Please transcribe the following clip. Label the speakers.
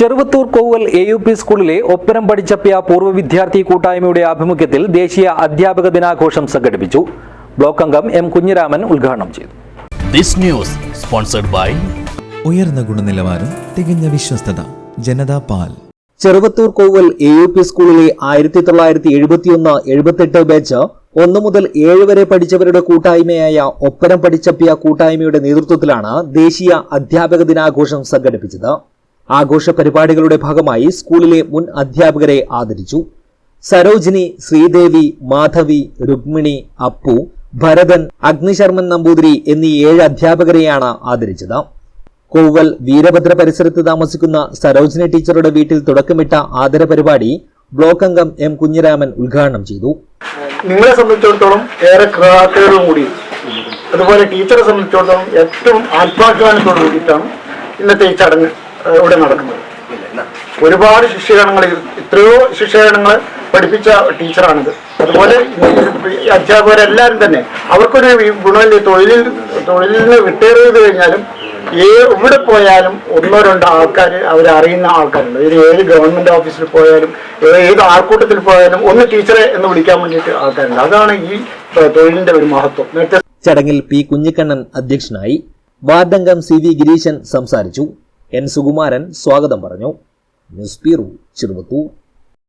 Speaker 1: Cheruvathur Koval A U P സ്കൂളിലെ ഒപ്പരം പഠിച്ചപ്പിയ പൂർവ വിദ്യാർത്ഥി കൂട്ടായ്മയുടെ ആഭിമുഖ്യത്തിൽ ദേശീയ അധ്യാപക ദിനാഘോഷം സംഘടിപ്പിച്ചു. ബ്ലോക്ക് അംഗം എം കുഞ്ഞിരാമൻ ഉദ്ഘാടനം ചെയ്തു.
Speaker 2: This news sponsored by
Speaker 3: ഉയർന്ന ഗുണനിലവാരം തികഞ്ഞ വിശ്വസ്തത ജനതാ പാൽ.
Speaker 1: Cheruvathur Koval A U P സ്കൂളിലെ ആയിരത്തി തൊള്ളായിരത്തി എഴുപത്തിയൊന്ന് എഴുപത്തെട്ട് ബാച്ച് ഒന്ന് മുതൽ ഏഴ് വരെ പഠിച്ചവരുടെ കൂട്ടായ്മയായ ഒപ്പനം പഠിച്ചപ്പിയ കൂട്ടായ്മയുടെ നേതൃത്വത്തിലാണ് ദേശീയ അധ്യാപക ദിനാഘോഷം സംഘടിപ്പിച്ചത്. ആഘോഷ പരിപാടികളുടെ ഭാഗമായി സ്കൂളിലെ മുൻ അധ്യാപകരെ ആദരിച്ചു. സരോജിനി ശ്രീദേവി മാധവി രുക്മിണി അപ്പു ഭരതൻ അഗ്നിശർമ്മൻ നമ്പൂതിരി എന്നീ ഏഴ് അധ്യാപകരെയാണ് ആദരിച്ചത്. കോവൽ വീരഭദ്ര പരിസരത്ത് താമസിക്കുന്ന സരോജിനി ടീച്ചറുടെ വീട്ടിൽ തുടക്കമിട്ട ആദര പരിപാടി ബ്ലോക്ക് അംഗം എം കുഞ്ഞിരാമൻ ഉദ്ഘാടനം ചെയ്തു.
Speaker 4: നിങ്ങളെ സംബന്ധിച്ചിടത്തോളം ഏറെ കൃതാർത്ഥതയോടും കൂടി അതുപോലെ ടീച്ചറെ സംബന്ധിച്ചിടത്തോളം ഏറ്റവും ആത്മാഭിമാനത്തോടു കൂടിയിട്ടാണ് ഇന്നത്തെ ഈ ചടങ്ങ്. ഇവിടെ നടക്കുന്നത്. ഒരുപാട് ശിഷ്യഗണങ്ങളിൽ എത്രയോ ശിഷ്യഗണങ്ങൾ പഠിപ്പിച്ച ടീച്ചറാണിത്. അതുപോലെ അധ്യാപകരെല്ലാവരും തന്നെ അവർക്കൊരു ഗുണമില്ല? തൊഴിലിൽ തൊഴിലിൽ നിന്ന് റിട്ടയർ ചെയ്ത് കഴിഞ്ഞാലും ഏ എവിടെ പോയാലും ഒന്നോ രണ്ടോ ആൾക്കാർ അവരറിയുന്ന ആൾക്കാരുണ്ട്. ഇത് ഏത് ഗവൺമെന്റ് ഓഫീസിൽ പോയാലും ഏത് ആൾക്കൂട്ടത്തിൽ പോയാലും ഒന്ന് ടീച്ചറെ എന്ന് വിളിക്കാൻ വേണ്ടിയിട്ട് ആൾക്കാരുണ്ട്. അതാണ് ഈ തൊഴിലിന്റെ ഒരു മഹത്വം. നേരത്തെ
Speaker 1: ചടങ്ങിൽ പി കുഞ്ഞിക്കണ്ണൻ അധ്യക്ഷനായി വാർഡംഗം സി വി ഗിരീശൻ സംസാരിച്ചു. എൻ സുകുമാരൻ സ്വാഗതം പറഞ്ഞു. News bureau Cheruvathur.